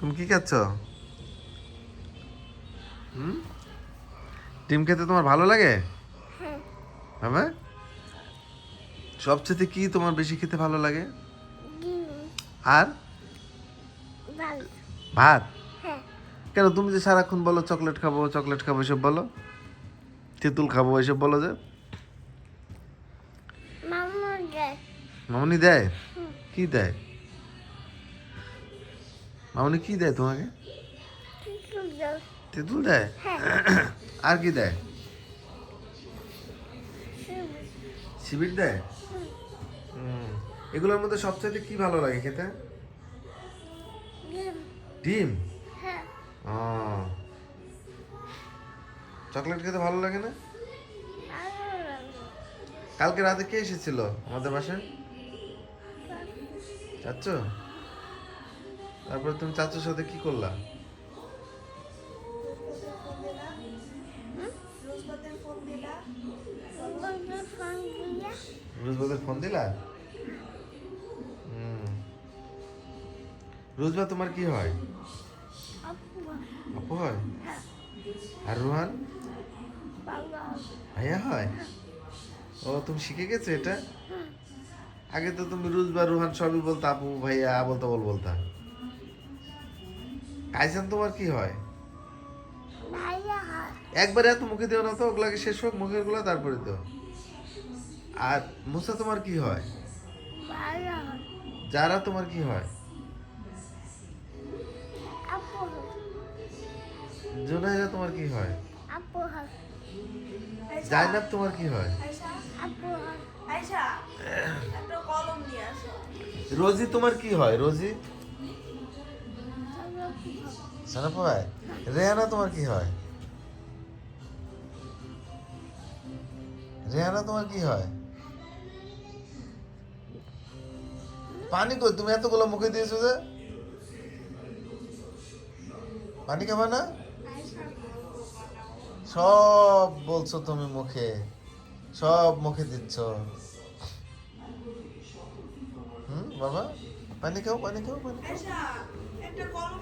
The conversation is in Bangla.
তুমি কি খাচ্ছ? হুম? ডিম খেতে তোমার ভালো লাগে? হ্যাঁ। সবচেয়ে কি তোমার বেশি খেতে ভালো লাগে? আর? ভাত? হ্যাঁ। কেন তুমি যে সারাক্ষণ বলো চকলেট খাব চকলেট খাব এসব বলো? তেঁতুল খাব এসব বলো যে। মামনি দেয়। কি দেয়? মামনি কি দেয় তোমাকে? তেঁতুল দেয়। হ্যাঁ। আর কি দেয়? শিবির। দেয়? এগুলোর মধ্যে সবচাইতে কি ভালো লাগে খেতে? ডিম। হ্যাঁ। চকলেট খেতে ভালো লাগে না? কালকে রাতে কে এসেছিল আমাদের বাসায়? চাচ্ছ তারপরে তুমি চাচুর সাথে কি করলা? বলতে রোজবাদের ফোন দিলা? হুম। রোজবা, তোমার কি হয়? আপু হয়? আর রোহান? ভাইয়া হয়? ও, তুমি শিখে গেছো এটা? আগে তো তুমি রুজ বা রুহান সবই বলতো, আপু, ভাইয়া আবল তাবল বলতা। কাইসান তোমার কি হয়? ভাইয়া একবারে এত মুখে দিও না তো ওগুলাকে শেষ হোক মুখেরগুলা তারপরে দিও। আর মুসা তোমার কি হয়? যারা তোমার কি হয়? জুনাইরা তোমার কি হয়? আপু জাইনাব তোমার কি হয়? রোজি তোমার কি হয় রোজি? হয় রেহানা তোমার কি হয়? রেহানা তোমার কি হয়? পানি কই? তুমি এতগুলো মুখে দিয়েছ যে? পানি খাবা না? সব বলছো তুমি মুখে। সব মুখে দিচ্ছ। হুম, বাবা? পানি খাও পানি খাও পানি খাও।